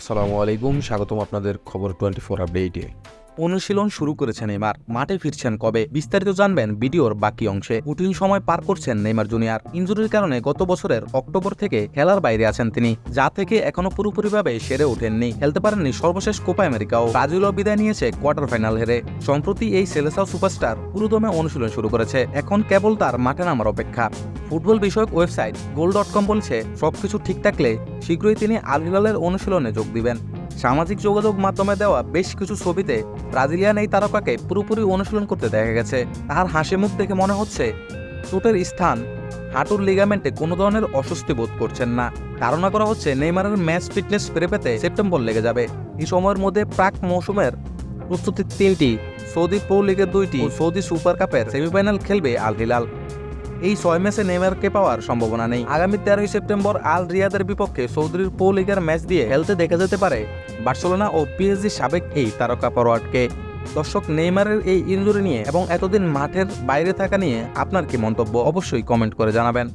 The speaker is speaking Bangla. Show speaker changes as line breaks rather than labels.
আসসালামু আলাইকুম, স্বাগতম আপনাদের খবর টোয়েন্টি ফোর আপডেটে।
অনুশীলন শুরু করেছেন নেইমার। মাঠে ফিরছেন কবে? বিস্তারিত জানবেন ভিডিওর বাকি অংশে। কঠিন সময় পার করছেন নেইমার জুনিয়র। ইঞ্জুরির কারণে গত বছরের অক্টোবর থেকে খেলার বাইরে আছেন তিনি, যা থেকে এখনও পুরোপুরিভাবে সেরে ওঠেননি। খেলতে পারেননি সর্বশেষ কোপা আমেরিকাও। ব্রাজিলও বিদায় নিয়েছে কোয়ার্টার ফাইনাল হেরে। সম্প্রতি এই সেলেসাও সুপারস্টার পুরোদমে অনুশীলন শুরু করেছে। এখন কেবল তার মাঠে নামার অপেক্ষা। ফুটবল বিষয়ক ওয়েবসাইট গোল ডট কম বলছে, সবকিছু ঠিক থাকলে শীঘ্রই তিনি আল হিলালের অনুশীলনে যোগ দিবেন। সামাজিক যোগাযোগ মাধ্যমে দেওয়া বেশ কিছু ছবিতে ব্রাজিলিয়ান এই তারকাকে পুরোপুরি অনুশীলন করতে দেখা গেছে। তাহার হাসি মুখ দেখে মনে হচ্ছে চোটের স্থান, হাঁটুর লিগামেন্টে কোনো ধরনের অস্বস্তি বোধ করছেন না। ধারণা করা হচ্ছে, নেইমারের ম্যাচ ফিটনেস ফিরে পেতে সেপ্টেম্বর লেগে যাবে। এই সময়ের মধ্যে প্রাক মৌসুমের প্রস্তুতির তিনটি, সৌদি প্রো লিগের দুইটি সৌদি সুপার কাপের সেমিফাইনাল খেলবে আল হিলাল। এই ছয় ম্যাচে নেইমারকে পাওয়ার সম্ভাবনা নেই। আগামী তেরোই সেপ্টেম্বর আল রিয়াদের বিপক্ষে চৌধুরীর পো লিগার ম্যাচ দিয়ে খেলতে দেখা যেতে পারে বার্সেলোনা ও পিএসজি সাবেক এই তারকা ফরোয়ার্ডকে। দর্শক, নেইমারের এই ইঞ্জুরি নিয়ে এবং এতদিন মাঠের বাইরে থাকা নিয়ে আপনার কি মন্তব্য? অবশ্যই কমেন্ট করে জানাবেন।